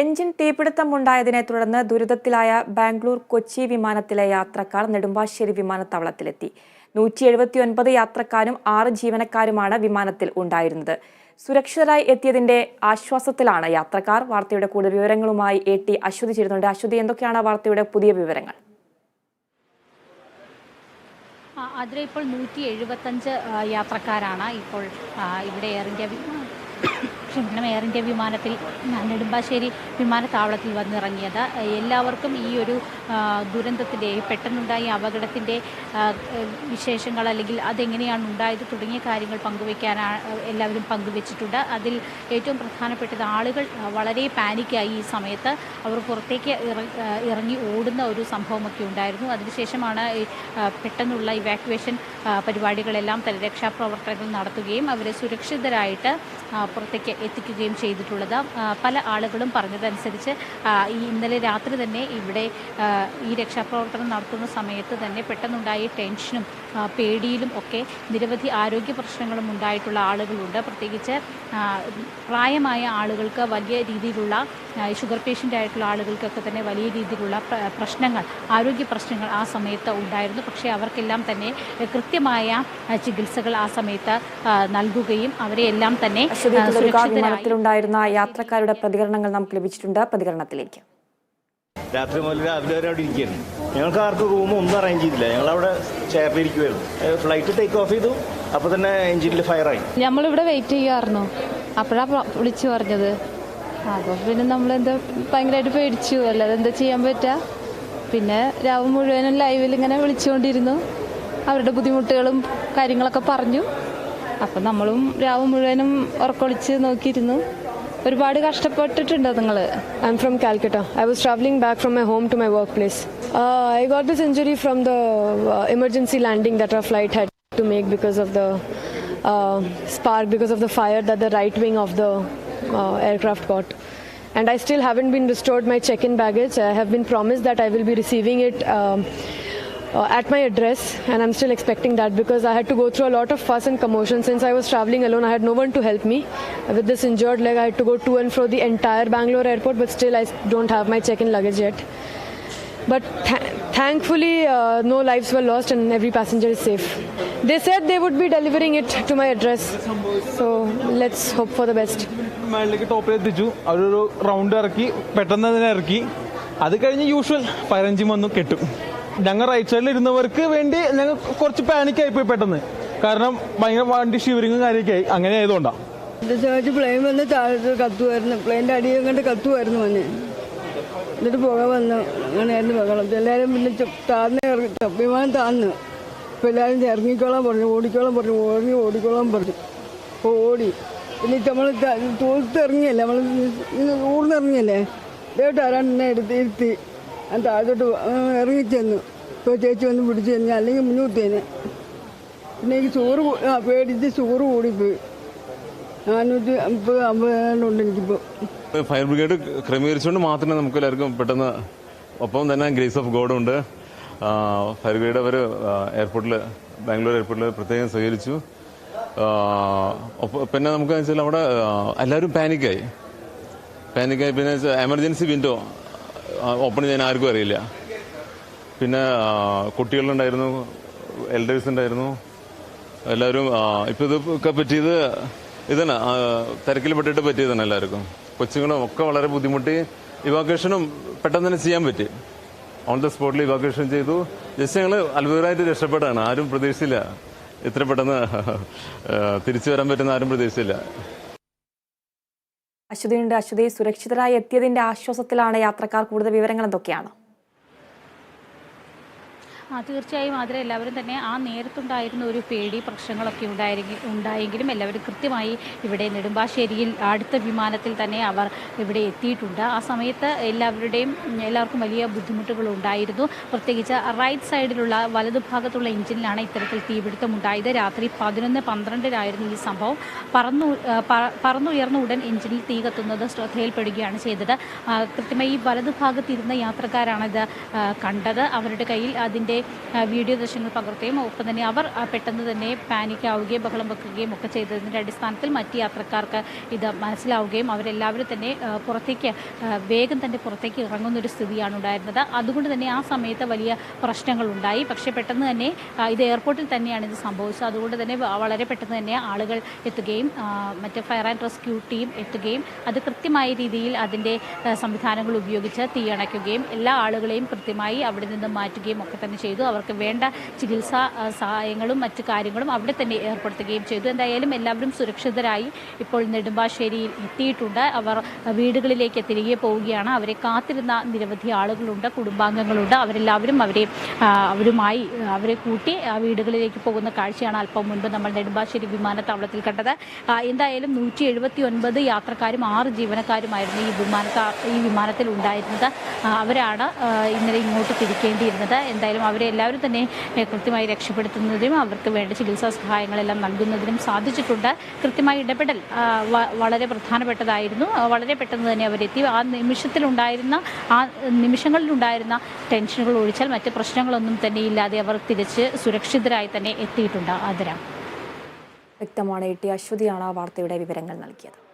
Engine തീപിടുത്തമുണ്ടായതിനെ തുടർന്ന് ദുരിതത്തിലായ ബാംഗ്ലൂർ കൊച്ചി വിമാനത്തിലെ യാത്രക്കാർ നെടുമ്പാശ്ശേരി വിമാനത്താവളത്തിലെത്തി. നൂറ്റി എഴുപത്തിയൊൻപത് യാത്രക്കാരും ആറ് ജീവനക്കാരുമാണ് വിമാനത്തിൽ ഉണ്ടായിരുന്നത്. സുരക്ഷിതരായി എത്തിയതിന്റെ ആശ്വാസത്തിലാണ് യാത്രക്കാർ. വാർത്തയുടെ കൂടുതൽ വിവരങ്ങളുമായി എ ടി അശ്വതി ചേരുന്നുണ്ട് അശ്വതി എന്തൊക്കെയാണ് വാർത്തയുടെ പുതിയ വിവരങ്ങൾ? അതിലെ ഇപ്പോൾ നൂറ്റി എഴുപത്തഞ്ച് യാത്രക്കാരാണ് ഇപ്പോൾ ഇവിടെ എയർ ഇന്ത്യ ക്ഷമിക്കണം എയർ ഇന്ത്യ വിമാനത്തിൽ നെടുമ്പാശ്ശേരി വിമാനത്താവളത്തിൽ വന്നിറങ്ങിയത്. എല്ലാവർക്കും ഈ ഒരു ദുരന്തത്തിന്റെ പെട്ടെന്നുണ്ടായ അപകടത്തിന്റെ വിശേഷങ്ങൾ അല്ലെങ്കിൽ അതെങ്ങനെയാണ് ഉണ്ടായത് തുടങ്ങിയ കാര്യങ്ങൾ പങ്കുവയ്ക്കാനാണ് എല്ലാവരും പങ്കുവച്ചിട്ടുണ്ട്. അതിൽ ഏറ്റവും പ്രധാനപ്പെട്ടത് ആളുകൾ വളരെ പാനിക്കായി ഈ സമയത്ത് അവർ പുറത്തേക്ക് ഇറങ്ങി ഓടുന്ന ഒരു സംഭവമൊക്കെ ഉണ്ടായിരുന്നു. അതിനുശേഷമാണ് പെട്ടെന്നുള്ള ഇവാക്യുവേഷൻ പരിപാടികളെല്ലാം തന്നെ രക്ഷാപ്രവർത്തനങ്ങൾ നടത്തുകയും അവരെ സുരക്ഷിതരായിട്ട് പുറത്തേക്ക് എത്തിക്കുകയും ചെയ്തിട്ടുള്ളത്. പല ആളുകളും പറഞ്ഞതനുസരിച്ച് ഈ ഇന്നലെ രാത്രി തന്നെ ഇവിടെ ഈ രക്ഷാപ്രവർത്തനം നടത്തുന്ന സമയത്ത് തന്നെ പെട്ടെന്നുണ്ടായ ടെൻഷനും പേടിയിലും ഒക്കെ നിരവധി ആരോഗ്യ പ്രശ്നങ്ങളും ഉണ്ടായിട്ടുള്ള ആളുകളുണ്ട്. പ്രത്യേകിച്ച് പ്രായമായ ആളുകൾക്ക് വലിയ രീതിയിലുള്ള ഷുഗർ പേഷ്യന്റ് ആയിട്ടുള്ള ആളുകൾക്കൊക്കെ തന്നെ വലിയ രീതിയിലുള്ള പ്രശ്നങ്ങൾ ആരോഗ്യ പ്രശ്നങ്ങൾ ആ സമയത്ത് ഉണ്ടായിരുന്നു. പക്ഷേ അവർക്കെല്ലാം തന്നെ കൃത്യമായ ചികിത്സകൾ ആ സമയത്ത് നൽകുകയും അവരെ എല്ലാം തന്നെ വിമാനത്തിലുണ്ടായിരുന്ന യാത്രക്കാരുടെ പ്രതികരണങ്ങൾ നമുക്ക് ലഭിച്ചിട്ടുണ്ട്. പ്രതികരണത്തിലേക്ക്. രാത്രി മുതൽ രാവിലെ വരെ അവിടെ ഇരിക്കുകയായിരുന്നു ഞങ്ങൾക്ക് ആർക്കും റൂം ഒന്നും അറേഞ്ച് ചെയ്തില്ല. ഞങ്ങൾ അവിടെ ചെയറിലിരിക്കുമായിരുന്നു ഫ്ലൈറ്റ് ടേക്ക് ഓഫ് ചെയ്തു. അപ്പോൾ തന്നെ എഞ്ചിനിൽ ഫയറായി നമ്മളിവിടെ വെയിറ്റ് ചെയ്യാറുന്നു അപ്പോഴാണ് വിളിച്ചു പറഞ്ഞത്. അപ്പോൾ പിന്നെ നമ്മൾ എന്താ ഭയങ്കരമായിട്ട് പേടിച്ചു. അല്ലാതെ എന്താ ചെയ്യാൻ പറ്റുക പിന്നെ രാവ് മുഴുവനും ലൈവിൽ ഇങ്ങനെ വിളിച്ചുകൊണ്ടിരുന്നു അവരുടെ ബുദ്ധിമുട്ടുകളും കാര്യങ്ങളൊക്കെ പറഞ്ഞു. അപ്പം നമ്മളും രാവ് മുഴുവനും ഉറക്കൊളിച്ച് നോക്കിയിരുന്നു ഒരുപാട് കഷ്ടപ്പെട്ടിട്ടുണ്ടോ നിങ്ങൾ I'm from Calcutta. I was traveling back from my home to my workplace. Uh, I got this injury from the uh, emergency landing that our flight had to make because of the spark because of the fire the right wing of the uh, aircraft got. And I still haven't been restored my check in baggage. I have been promised that I will be receiving it. Um, uh, at my address, and I'm still expecting that because I had to go through a lot of fuss and commotion. Since I was traveling alone, I had no one to help me. With this injured leg, I had to go to and fro the entire Bangalore airport, but still, I don't have my check in luggage yet. But th- thankfully, uh, no lives were lost and every passenger is safe. They said they would be delivering it to my address. So let's hope for the best. അത് കഴിഞ്ഞ് usual പതിനഞ്ചും വന്നു കെട്ടും ഞങ്ങൾ right സൈഡിൽ ഇരുന്നവർക്ക് വേണ്ടി ഞങ്ങൾ കുറച്ച് പാനിക് ആയിപ്പോയി പെട്ടെന്ന്. കാരണം ഭയങ്കര വണ്ടി ഷിവറിങ്ങും കാര്യമൊക്കെ ആയി അങ്ങനെ ആയതുകൊണ്ടാണ് പ്ലെയിൻ വന്ന് താഴത്ത് കത്തുമായിരുന്നു പ്ലെയിന്റെ അടിയും കണ്ട് കത്തുമായിരുന്നു വന്ന് എന്നിട്ട് പുക വന്നു. അങ്ങനെയായിരുന്നു ബഹളം എല്ലാവരും പിന്നെ താന്ന് വിമാനം താഴ്ന്നു. അപ്പോൾ എല്ലാവരും ഇറങ്ങിക്കോളാൻ പറഞ്ഞു. ഓടിക്കോളാൻ പറഞ്ഞു. ഓടി ഓടിക്കോളാൻ പറഞ്ഞു. അപ്പോൾ ഓടി. പിന്നെ നമ്മൾ തോൽത്ത് ഇറങ്ങിയല്ലേ? നമ്മൾ ഊർന്നിറങ്ങിയല്ലേ ഇതേട്ട് ആരാണ് എന്നെ എടുത്ത് ഇരുത്തി. ഞാൻ താഴോട്ട് ഇറങ്ങി ചെന്നു ഇറങ്ങിച്ചെന്നു. ഇപ്പോൾ ചേച്ചി വന്ന് പിടിച്ചു തന്നെ അല്ലെങ്കിൽ മുന്നൂത്തേനെ പിന്നെ എനിക്ക് ചോറ് പേടിച്ച് ചോറ് കൂടിപ്പോയി. നാനൂറ്റി അമ്പത് അമ്പതുണ്ട് എനിക്കിപ്പോൾ ഫയർ ബ്രിഗേഡ് ക്രമീകരിച്ചുകൊണ്ട് മാത്രമേ നമുക്ക് എല്ലാവർക്കും പെട്ടെന്ന് ഒപ്പം തന്നെ ഗ്രേസ് ഓഫ് ഗോഡും ഉണ്ട്. ഫയർ ബ്രിഗേഡ് അവർ എയർപോർട്ടിൽ ബാംഗ്ലൂർ എയർപോർട്ടിൽ പ്രത്യേകം സ്വീകരിച്ചു പിന്നെ നമുക്ക് വെച്ചാൽ അവിടെ എല്ലാവരും പാനിക്കായി പാനിക്കായി പിന്നെ എമർജൻസി വിൻഡോ ഓപ്പൺ ചെയ്യാൻ ആർക്കും അറിയില്ല. പിന്നെ കുട്ടികളുണ്ടായിരുന്നു എൽഡേഴ്സ് ഉണ്ടായിരുന്നു. എല്ലാവരും ഇപ്പോൾ ഇപ്പൊ ഇത് ഒക്കെ പറ്റിയത് ഇതന്നെ തിരക്കിൽ പെട്ടിട്ട് പറ്റിയതാണ് എല്ലാവർക്കും. കൊച്ചുങ്ങളും ഒക്കെ വളരെ ബുദ്ധിമുട്ടി. ഇവാക്വേഷനും പെട്ടെന്ന് തന്നെ ചെയ്യാൻ പറ്റി. ഓൺ ദ സ്പോട്ടിൽ ഇവാക്വേഷൻ ചെയ്തു. ജസ്റ്റ് ഞങ്ങൾ അത്ഭുതമായിട്ട് രക്ഷപ്പെട്ടാണ് ആരും പ്രതീക്ഷിച്ചില്ല. ഇത്ര പെട്ടെന്ന് തിരിച്ചു വരാൻ പറ്റുന്ന ആരും പ്രതീക്ഷിച്ചില്ല. അശ്വതിയുണ്ട്. അശ്വതി സുരക്ഷിതരായി എത്തിയതിന്റെ ആശ്വാസത്തിലാണ് യാത്രക്കാർ കൂടുതൽ വിവരങ്ങൾ എന്തൊക്കെയാണ്? തീർച്ചയായും അതിൽ എല്ലാവരും തന്നെ ആ നേരത്തുണ്ടായിരുന്ന ഒരു പേടി പ്രശ്നങ്ങളൊക്കെ ഉണ്ടായിരിക്കും ഉണ്ടായെങ്കിലും എല്ലാവരും കൃത്യമായി ഇവിടെ നെടുമ്പാശ്ശേരിയിൽ അടുത്ത വിമാനത്തിൽ തന്നെ അവർ ഇവിടെ എത്തിയിട്ടുണ്ട്. ആ സമയത്ത് എല്ലാവരുടെയും എല്ലാവർക്കും വലിയ ബുദ്ധിമുട്ടുകൾ ഉണ്ടായിരുന്നു. പ്രത്യേകിച്ച് റൈറ്റ് സൈഡിലുള്ള വലതുഭാഗത്തുള്ള എഞ്ചിനിലാണ് ഇത്തരത്തിൽ തീപിടുത്തം ഉണ്ടായത്. രാത്രി പതിനൊന്ന് പന്ത്രണ്ടിലായിരുന്നു ഈ സംഭവം. പറന്നു പറന്നുയർന്ന ഉടൻ എഞ്ചിനിൽ തീ കത്തുന്നത് ശ്രദ്ധയിൽപ്പെടുകയാണ് ചെയ്തത്. കൃത്യമായി ഈ വലതുഭാഗത്തിരുന്ന യാത്രക്കാരാണിത് കണ്ടത്. അവരുടെ കയ്യിൽ അതിന്റെ അതിന്റെ വീഡിയോ ദൃശ്യങ്ങൾ പകർത്തുകയും ഒപ്പം തന്നെ അവർ പെട്ടെന്ന് തന്നെ പാനിക് ആവുകയും ബഹളം വെക്കുകയും ഒക്കെ ചെയ്തതിന്റെ അടിസ്ഥാനത്തിൽ മറ്റ് യാത്രക്കാർക്ക് ഇത് മനസ്സിലാവുകയും അവരെല്ലാവരും തന്നെ പുറത്തേക്ക് വേഗം തന്നെ പുറത്തേക്ക് ഇറങ്ങുന്ന ഒരു സ്ഥിതിയാണ് ഉണ്ടായിരുന്നത്. അതുകൊണ്ട് തന്നെ ആ സമയത്ത് വലിയ പ്രശ്നങ്ങളുണ്ടായി. പക്ഷേ പെട്ടെന്ന് തന്നെ ഇത് എയർപോർട്ടിൽ തന്നെയാണ് ഇത് സംഭവിച്ചത്. അതുകൊണ്ട് തന്നെ വളരെ പെട്ടെന്ന് തന്നെ ആളുകൾ എത്തുകയും മറ്റ് ഫയർ ആൻഡ് റെസ്ക്യൂ ടീം എത്തുകയും അത് കൃത്യമായ രീതിയിൽ അതിന്റെ സംവിധാനങ്ങൾ ഉപയോഗിച്ച് തീയണയ്ക്കുകയും എല്ലാ ആളുകളെയും കൃത്യമായി അവിടെ നിന്ന് മാറ്റുകയും ഒക്കെ തന്നെ ചെയ്തു. അവർക്ക് വേണ്ട ചികിത്സാ സഹായങ്ങളും മറ്റു കാര്യങ്ങളും അവിടെ തന്നെ ഏർപ്പെടുത്തുകയും ചെയ്തു. എന്തായാലും എല്ലാവരും സുരക്ഷിതരായി ഇപ്പോൾ നെടുമ്പാശ്ശേരിയിൽ എത്തിയിട്ടുണ്ട്. അവർ വീടുകളിലേക്ക് തിരികെ പോവുകയാണ്. അവരെ കാത്തിരുന്ന നിരവധി ആളുകളുണ്ട് കുടുംബാംഗങ്ങളുണ്ട്. അവരെല്ലാവരും അവരെ അവരുമായി അവരെ കൂട്ടി വീടുകളിലേക്ക് പോകുന്ന കാഴ്ചയാണ് അല്പം മുൻപ് നമ്മൾ നെടുമ്പാശ്ശേരി വിമാനത്താവളത്തിൽ കണ്ടത്. എന്തായാലും നൂറ്റി എഴുപത്തി ഒൻപത് യാത്രക്കാരും ആറ് ജീവനക്കാരുമായിരുന്നു ഈ വിമാനത്താ ഈ വിമാനത്തിൽ ഉണ്ടായിരുന്നത് അവരാണ് ഇന്നലെ ഇങ്ങോട്ട് തിരിക്കേണ്ടിയിരുന്നത്. എന്തായാലും അവരെ എല്ലാവരും തന്നെ കൃത്യമായി രക്ഷപ്പെടുത്തുന്നതിനും അവർക്ക് വേണ്ട ചികിത്സാ സഹായങ്ങളെല്ലാം നൽകുന്നതിനും സാധിച്ചിട്ടുണ്ട്. കൃത്യമായി ഇടപെടൽ വളരെ പ്രധാനപ്പെട്ടതായിരുന്നു. വളരെ പെട്ടെന്ന് തന്നെ അവരെത്തി. ആ നിമിഷത്തിലുണ്ടായിരുന്ന ആ നിമിഷങ്ങളിലുണ്ടായിരുന്ന ടെൻഷനുകൾ ഒഴിച്ചാൽ മറ്റ് പ്രശ്നങ്ങളൊന്നും തന്നെ ഇല്ലാതെ അവർ തിരിച്ച് സുരക്ഷിതരായി തന്നെ എത്തിയിട്ടുണ്ട്. ആദരം. വ്യക്തമാണ്. എ ടി അശ്വതിയാണ് ആ വാർത്തയുടെ വിവരങ്ങൾ നൽകിയത്.